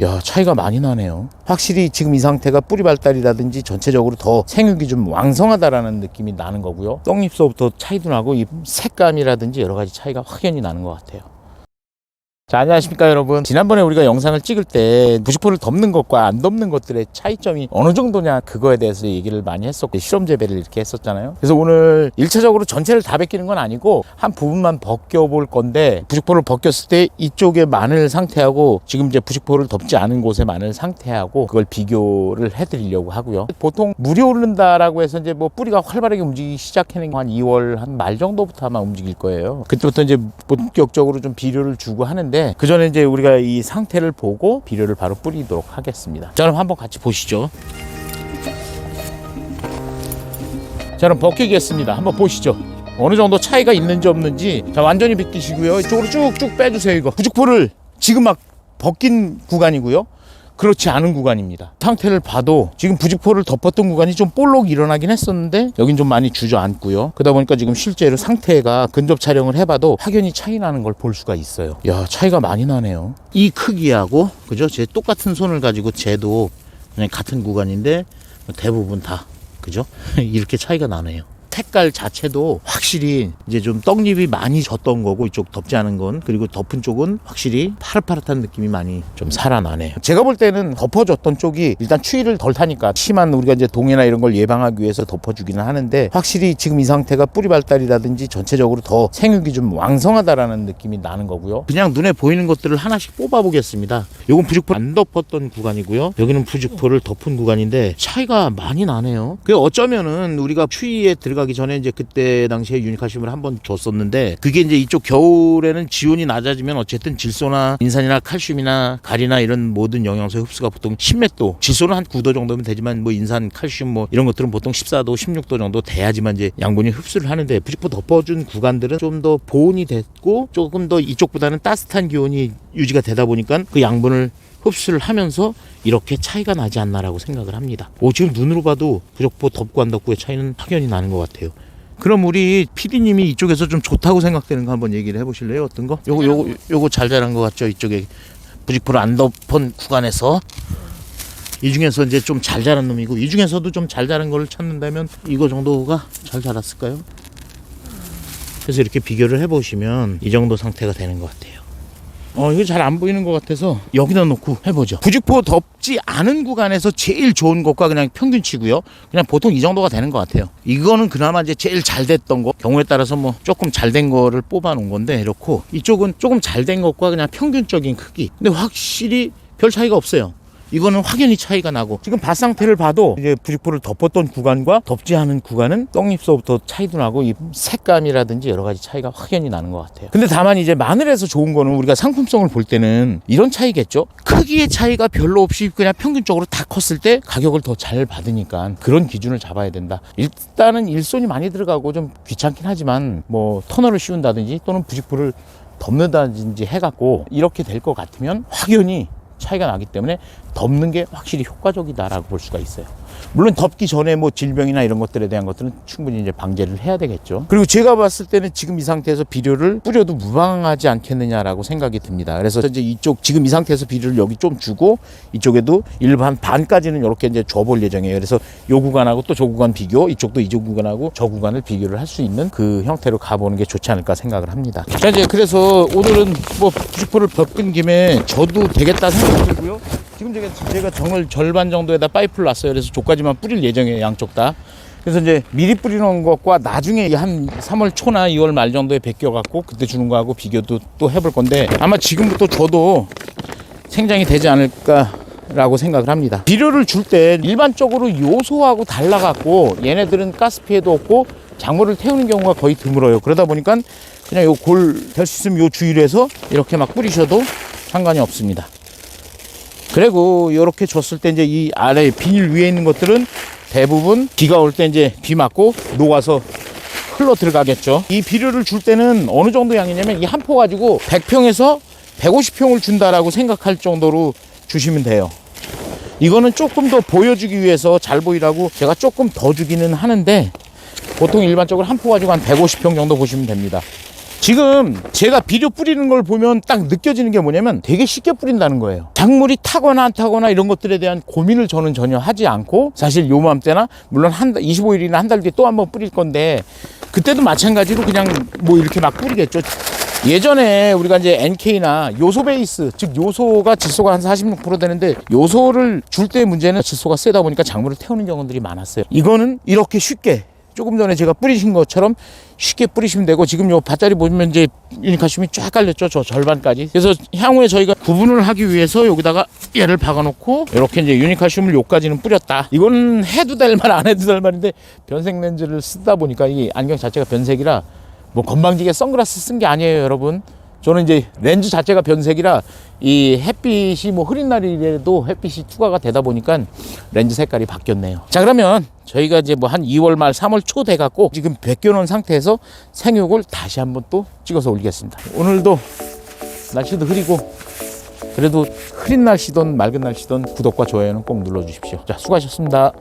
야 차이가 많이 나네요. 확실히 지금 이 상태가 뿌리 발달이라든지 전체적으로 더 생육이 좀 왕성하다라는 느낌이 나는 거고요. 떡잎서부터 차이도 나고 이 색감이라든지 여러 가지 차이가 확연히 나는 것 같아요 자 안녕하십니까 여러분. 지난번에 우리가 영상을 찍을 때 부직포를 덮는 것과 안 덮는 것들의 차이점이 어느 정도냐 그거에 대해서 얘기를 많이 했었고 실험 재배를 이렇게 했었잖아요. 그래서 오늘 일차적으로 전체를 다 벗기는 건 아니고 한 부분만 벗겨볼 건데 부직포를 벗겼을 때 이쪽의 마늘 상태하고 지금 이제 부직포를 덮지 않은 곳의 마늘 상태하고 그걸 비교를 해드리려고 하고요. 보통 물이 오른다라고 해서 이제 뭐 뿌리가 활발하게 움직이기 시작하는 건한 2월 한 말 정도부터 아마 움직일 거예요. 그때부터 이제 본격적으로 좀 비료를 주고 하는데 그 전에 이제 우리가 이 상태를 보고 비료를 바로 뿌리도록 하겠습니다. 자, 그럼 한번 같이 보시죠. 자, 그럼 벗기겠습니다. 한번 보시죠. 어느 정도 차이가 있는지 없는지 자 완전히 벗기시고요. 이쪽으로 쭉쭉 빼주세요. 이거 부직포를 지금 막 벗긴 구간이고요. 그렇지 않은 구간입니다. 상태를 봐도 지금 부직포를 덮었던 구간이 좀 볼록 일어나긴 했었는데 여긴 좀 많이 주저앉고요. 그러다 보니까 지금 실제로 상태가 근접 촬영을 해봐도 확연히 차이 나는 걸 볼 수가 있어요. 야 차이가 많이 나네요. 이 크기하고 그죠? 제 똑같은 손을 가지고 재도 그냥 같은 구간인데 대부분 다 그죠? 이렇게 차이가 나네요. 색깔 자체도 확실히 이제 좀 떡잎이 많이 졌던 거고 이쪽 덮지 않은 건 그리고 덮은 쪽은 확실히 파릇파릇한 느낌이 많이 좀 살아나네요. 제가 볼 때는 덮어줬던 쪽이 일단 추위를 덜 타니까 심한 우리가 이제 동해나 이런 걸 예방하기 위해서 덮어주기는 하는데 확실히 지금 이 상태가 뿌리 발달이라든지 전체적으로 더 생육이 좀 왕성하다라는 느낌이 나는 거고요. 그냥 눈에 보이는 것들을 하나씩 뽑아 보겠습니다. 요건 부직포 안 덮었던 구간이고요. 여기는 부직포를 덮은 구간인데 차이가 많이 나네요. 그 어쩌면은 우리가 추위에 들어가 기 전에 이제 그때 당시에 유니카슘을 한번 줬었는데 그게 이제 이쪽 겨울에는 지온이 낮아지면 어쨌든 질소나 인산이나 칼슘이나 가리나 이런 모든 영양소 흡수가 보통 10몇 도 질소는 한 9도 정도면 되지만 뭐 인산 칼슘 뭐 이런 것들은 보통 14도 16도 정도 돼야지만 이제 양분이 흡수를 하는데 부직포 덮어준 구간들은 좀 더 보온이 됐고 조금 더 이쪽보다는 따뜻한 기온이 유지가 되다 보니까 그 양분을 흡수를 하면서 이렇게 차이가 나지 않나라고 생각을 합니다. 오 지금 눈으로 봐도 부적포 덮고 안 덮고의 차이는 확연히 나는 것 같아요. 그럼 우리 PD님이 이쪽에서 좀 좋다고 생각되는 거 한번 얘기를 해보실래요? 어떤 거? 요거 요거 요거 잘 자란 것 같죠? 이쪽에 부직포를 안 덮은 구간에서 이 중에서 이제 좀 잘 자란 놈이고 이 중에서도 좀 잘 자란 걸 찾는다면 이거 정도가 잘 자랐을까요? 그래서 이렇게 비교를 해보시면 이 정도 상태가 되는 것 같아요. 어, 이거 잘 안 보이는 것 같아서 여기다 놓고 해보죠. 부직포 덮지 않은 구간에서 제일 좋은 것과 그냥 평균치고요. 그냥 보통 이 정도가 되는 것 같아요. 이거는 그나마 이제 제일 잘 됐던 거. 경우에 따라서 뭐 조금 잘 된 거를 뽑아 놓은 건데 이렇고 이쪽은 조금 잘 된 것과 그냥 평균적인 크기. 근데 확실히 별 차이가 없어요. 이거는 확연히 차이가 나고 지금 밭 상태를 봐도 이제 부직포를 덮었던 구간과 덮지 않은 구간은 떡잎서부터 차이도 나고 이 색감이라든지 여러 가지 차이가 확연히 나는 것 같아요. 근데 다만 이제 마늘에서 좋은 거는 우리가 상품성을 볼 때는 이런 차이겠죠. 크기의 차이가 별로 없이 그냥 평균적으로 다 컸을 때 가격을 더 잘 받으니까 그런 기준을 잡아야 된다. 일단은 일손이 많이 들어가고 좀 귀찮긴 하지만 뭐 터널을 씌운다든지 또는 부직포를 덮는다든지 해갖고 이렇게 될 것 같으면 확연히 차이가 나기 때문에 덮는 게 확실히 효과적이다라고 볼 수가 있어요. 물론 덮기 전에 뭐 질병이나 이런 것들에 대한 것들은 충분히 이제 방제를 해야 되겠죠. 그리고 제가 봤을 때는 지금 이 상태에서 비료를 뿌려도 무방하지 않겠느냐라고 생각이 듭니다. 그래서 이제 이쪽 지금 이 상태에서 비료를 여기 좀 주고 이쪽에도 일반 반까지는 이렇게 이제 줘볼 예정이에요. 그래서 요 구간하고 또 저 구간 비교, 이쪽도 이쪽 구간하고 저 구간을 비교를 할 수 있는 그 형태로 가보는 게 좋지 않을까 생각을 합니다. 자 이제 그래서 오늘은 뭐 90%를 벗긴 김에 저도 되겠다 생각이 들고요. 지금 제가, 제가 정을 절반 정도에다 파이프를 놨어요. 그래서 조까지만 뿌릴 예정이에요. 양쪽 다. 그래서 이제 미리 뿌리는 것과 나중에 한 3월 초나 2월 말 정도에 베껴갖고 그때 주는 거하고 비교도 또 해볼 건데 아마 지금부터 줘도 생장이 되지 않을까. 라고 생각을 합니다. 비료를 줄 때 일반적으로 요소하고 달라갖고 얘네들은 가스 피해도 없고 작물을 태우는 경우가 거의 드물어요. 그러다 보니까 그냥 요 골 될 수 있으면 요 주위로 해서 이렇게 막 뿌리셔도 상관이 없습니다. 그리고 이렇게 줬을 때 이제 이 아래 비닐 위에 있는 것들은 대부분 비가 올 때 이제 비 맞고 녹아서 흘러 들어가겠죠. 이 비료를 줄 때는 어느 정도 양이냐면 이 한 포 가지고 100평에서 150평을 준다라고 생각할 정도로 주시면 돼요. 이거는 조금 더 보여주기 위해서 잘 보이라고 제가 조금 더 주기는 하는데 보통 일반적으로 한 포 가지고 한 150평 정도 보시면 됩니다. 지금 제가 비료 뿌리는 걸 보면 딱 느껴지는 게 뭐냐면 되게 쉽게 뿌린다는 거예요. 작물이 타거나 안 타거나 이런 것들에 대한 고민을 저는 전혀 하지 않고 사실 요맘때나 물론 한 달, 25일이나 한 달 뒤에 또 한번 뿌릴 건데 그때도 마찬가지로 그냥 뭐 이렇게 막 뿌리겠죠. 예전에 우리가 이제 NK나 요소 베이스, 즉 요소가 질소가 한 46% 되는데 요소를 줄 때 문제는 질소가 세다 보니까 작물을 태우는 경우들이 많았어요. 이거는 이렇게 쉽게 조금 전에 제가 뿌리신 것처럼 쉽게 뿌리시면 되고 지금 요 밭자리 보시면 이제 유니카슘이 쫙 깔렸죠 저 절반까지. 그래서 향후에 저희가 구분을 하기 위해서 여기다가 얘를 박아놓고 이렇게 이제 유니카슘을 요까지는 뿌렸다. 이건 해도 될 말 안 해도 될 말인데 변색 렌즈를 쓰다 보니까 이 안경 자체가 변색이라 뭐 건방지게 선글라스 쓴 게 아니에요 여러분 저는 이제 렌즈 자체가 변색이라 이 햇빛이 뭐 흐린 날이라도 햇빛이 투과가 되다 보니까 렌즈 색깔이 바뀌었네요. 자 그러면 저희가 이제 뭐 한 2월 말 3월 초 돼 갖고 지금 벗겨놓은 상태에서 생육을 다시 한번 또 찍어서 올리겠습니다. 오늘도 날씨도 흐리고 그래도 흐린 날씨든 맑은 날씨든 구독과 좋아요는 꼭 눌러주십시오. 자 수고하셨습니다.